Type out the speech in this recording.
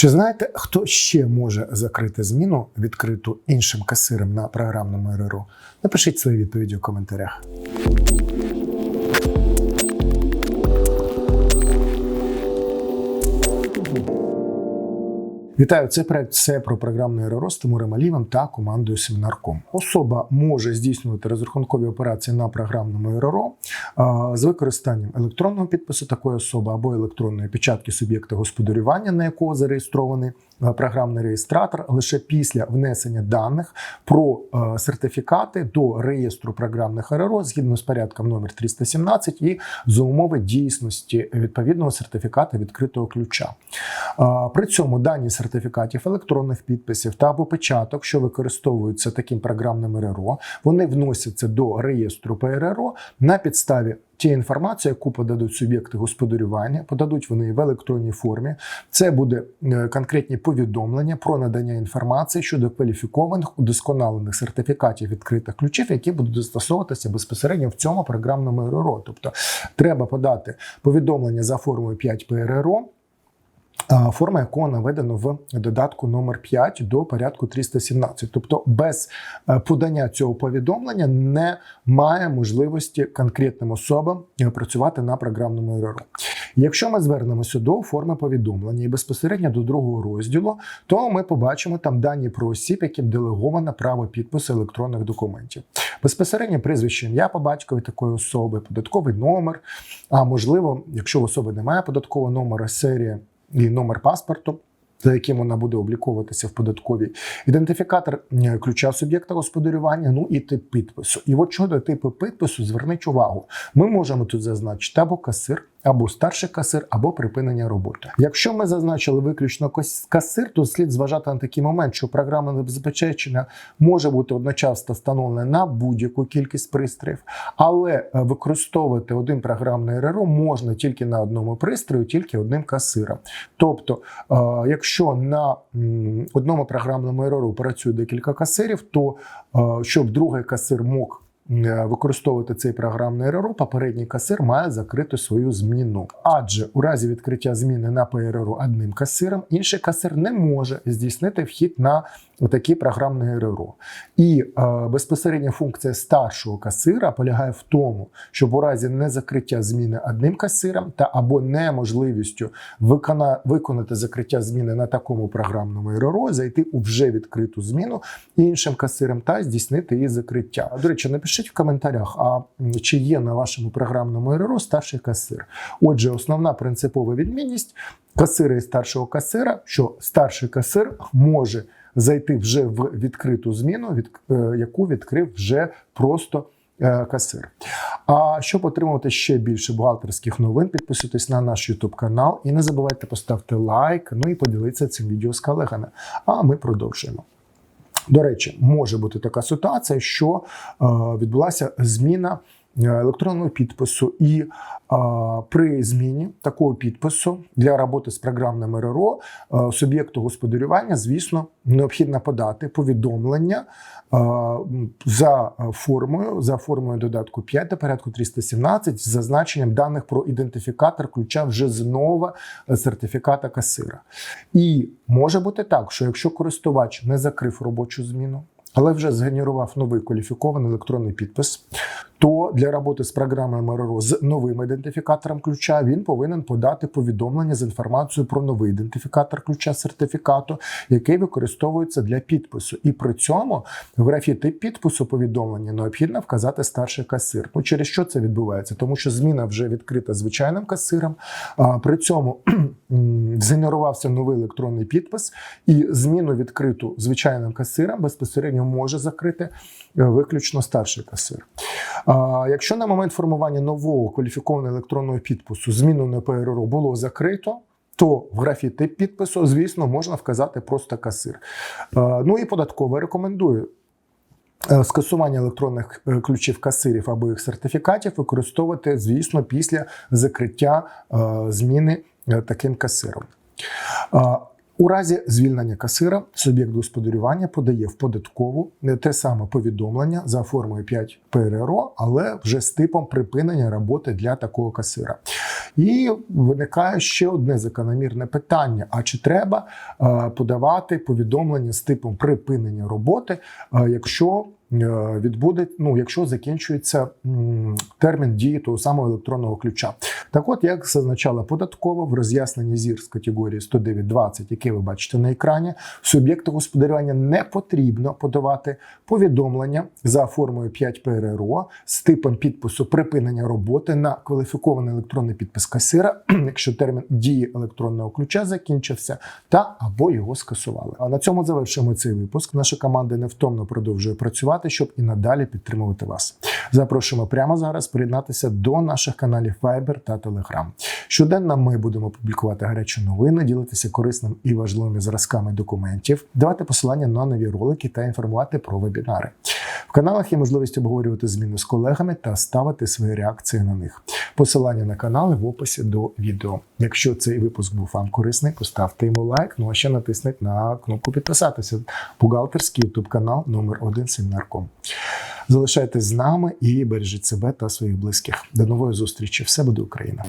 Чи знаєте, хто ще може закрити зміну, відкриту іншим касиром на програмному РРО? Напишіть свої відповіді у коментарях. Вітаю, це проект все про програмний РРО з Тимуром Алівом та командою Семінарком. Особа може здійснювати розрахункові операції на програмному РРО з використанням електронного підпису такої особи або електронної печатки суб'єкта господарювання, на якого зареєстрований програмний реєстратор, лише після внесення даних про сертифікати до реєстру програмних РРО згідно з порядком номер 317 і за умови дійсності відповідного сертифіката відкритого ключа. При цьому дані сертифікатів електронних підписів та або печаток, що використовуються таким програмним РРО, вони вносяться до реєстру ПРРО на підставі тієї інформації, яку подадуть суб'єкти господарювання, подадуть вони в електронній формі. Це буде е, конкретні повідомлення про надання інформації щодо кваліфікованих удосконалених сертифікатів відкритих ключів, які будуть застосовуватися безпосередньо в цьому програмному РРО. Тобто треба подати повідомлення за формою 5 ПРРО. Форма якого наведено в додатку номер 5 до порядку 317. Тобто без е, подання цього повідомлення немає можливості конкретним особам працювати на програмному РРО. Якщо ми звернемося до форми повідомлення і безпосередньо до другого розділу, то ми побачимо там дані про осіб, яким делеговано право підпису електронних документів. Безпосередньо прізвище ім'я по батькові такої особи, податковий номер. А можливо, якщо в особи немає податкового номера, серія і номер паспорту. За яким вона буде обліковуватися в податковій, ідентифікатор е, ключа суб'єкта господарювання, ну і тип підпису. І от щодо типу підпису, зверніть увагу, ми можемо тут зазначити або касир, або старший касир, або припинення роботи. Якщо ми зазначили виключно касир, то слід зважати на такий момент, що програмне забезпечення може бути одночасно встановлене на будь-яку кількість пристроїв, але е, використовувати один програмний РРО можна тільки на одному пристрої, тільки одним касиром. Тобто, е, якщо на одному програмному РРО працює декілька касирів, то е, щоб другий касир мог використовувати цей програмний РРО, попередній касир має закрити свою зміну. Адже у разі відкриття зміни на ПРРО одним касиром, інший касир не може здійснити вхід на такий програмний РРО. І е, безпосередня функція старшого касира полягає в тому, щоб у разі незакриття зміни одним касиром та або неможливістю викона, виконати закриття зміни на такому програмному РРО, зайти у вже відкриту зміну іншим касиром та здійснити її закриття. До речі, напишіть в коментарях, а чи є на вашому програмному РРО старший касир. Отже, основна принципова відмінність касира і старшого касира, що старший касир може зайти вже в відкриту зміну, від, е, яку відкрив вже просто е, касир. А щоб отримувати ще більше бухгалтерських новин, підписуйтесь на наш YouTube канал і не забувайте поставити лайк, ну і поділитися цим відео з колегами. А ми продовжуємо. До речі, може бути така ситуація, що е, відбулася зміна е, електронного підпису, і е, при зміні такого підпису для роботи з програмним РРО е, суб'єкту господарювання, звісно, необхідно подати повідомлення за формою, за формою додатку 5 до порядку 317 з зазначенням даних про ідентифікатор ключа вже з нового сертифіката касира. І може бути так, що якщо користувач не закрив робочу зміну, але вже згенерував новий кваліфікований електронний підпис, то для роботи з програмою РРО з новим ідентифікатором ключа він повинен подати повідомлення з інформацією про новий ідентифікатор ключа сертифікату, який використовується для підпису. І при цьому в графі тип підпису повідомлення необхідно вказати старший касир. Ну через що це відбувається? Тому що зміна вже відкрита звичайним касиром. А при цьому згенерувався новий електронний підпис, і зміну відкриту звичайним касиром безпосередньо може закрити е, виключно старший касир. Якщо на момент формування нового кваліфікованого електронного підпису зміну на ПРРО було закрито, то в графі тип підпису, звісно, можна вказати просто касир. Ну і податково рекомендую. е, Скасування електронних е, ключів касирів або їх сертифікатів використовувати, звісно, після закриття зміни таким касиром. У разі звільнення касира суб'єкт господарювання подає в податкову не те саме повідомлення за формою 5 ПРРО, але вже з типом припинення роботи для такого касира. І виникає ще одне закономірне питання: а чи треба е, подавати повідомлення з типом припинення роботи, е, якщо відбуде, ну якщо закінчується термін дії того самого електронного ключа? Так, от як зазначала податкова в роз'ясненні ЗІР з категорії 109.20, яке ви бачите на екрані, суб'єкту господарювання не потрібно подавати повідомлення за формою 5 ПРРО з типом підпису припинення роботи на кваліфікований електронний підпис касира, якщо термін дії електронного ключа закінчився, та або його скасували. А на цьому завершуємо цей випуск. Наша команда невтомно продовжує працювати, щоб і надалі підтримувати вас. Запрошуємо прямо зараз приєднатися до наших каналів Viber та Telegram. Щоденно ми будемо публікувати гарячі новини, ділитися корисним і важливими зразками документів, давати посилання на нові ролики та інформувати про вебінари. В каналах є можливість обговорювати зміни з колегами та ставити свої реакції на них. Посилання на канали в описі до відео. Якщо цей випуск був вам корисний, поставте йому лайк. Ну а ще натисніть на кнопку підписатися. Бухгалтерський ютуб канал номер 1 Семінарком. Залишайтесь з нами і бережіть себе та своїх близьких. До нової зустрічі! Все буде Україна!